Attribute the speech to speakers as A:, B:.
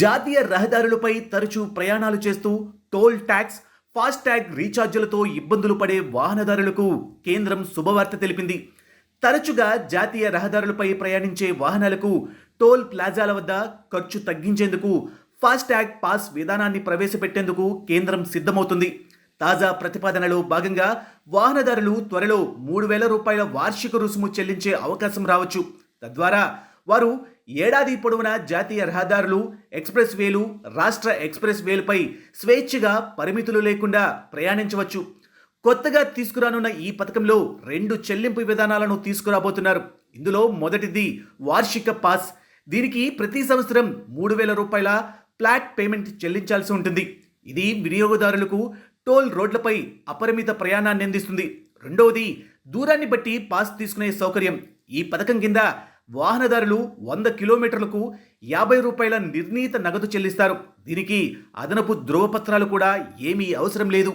A: జాతీయ రహదారులపై తరచూ ప్రయాణాలు చేస్తూ టోల్ ట్యాక్స్ ఫాస్టాగ్ రీఛార్జీలతో ఇబ్బందులు పడే వాహనదారులకు కేంద్రం శుభవార్త తెలిపింది. తరచుగా జాతీయ రహదారులపై ప్రయాణించే వాహనాలకు టోల్ ప్లాజాల వద్ద ఖర్చు తగ్గించేందుకు ఫాస్టాగ్ పాస్ విధానాన్ని ప్రవేశపెట్టేందుకు కేంద్రం సిద్ధమవుతుంది. తాజా ప్రతిపాదనలో భాగంగా వాహనదారులు త్వరలో మూడు వేల రూపాయల వార్షిక రుసుము చెల్లించే అవకాశం రావచ్చు. తద్వారా వారు ఏడాది పొడవునా జాతీయ రహదారులు ఎక్స్ప్రెస్ వేలు రాష్ట్ర ఎక్స్ప్రెస్ వేలుపై స్వేచ్ఛగా పరిమితులు లేకుండా ప్రయాణించవచ్చు. కొత్తగా తీసుకురానున్న ఈ పథకంలో రెండు చెల్లింపు విధానాలను తీసుకురాబోతున్నారు. ఇందులో మొదటిది వార్షిక పాస్. దీనికి ప్రతి సంవత్సరం మూడు వేల రూపాయల ఫ్లాట్ పేమెంట్ చెల్లించాల్సి ఉంటుంది. ఇది వినియోగదారులకు టోల్ రోడ్లపై అపరిమిత ప్రయాణాన్ని అందిస్తుంది. రెండవది దూరాన్ని బట్టి పాస్ తీసుకునే సౌకర్యం. ఈ పథకం కింద వాహనదారులు వంద కిలోమీటర్లకు యాభై రూపాయల నిర్ణీత నగదు చెల్లిస్తారు. దీనికి అదనపు ధృవపత్రాలు కూడా ఏమీ అవసరం లేదు.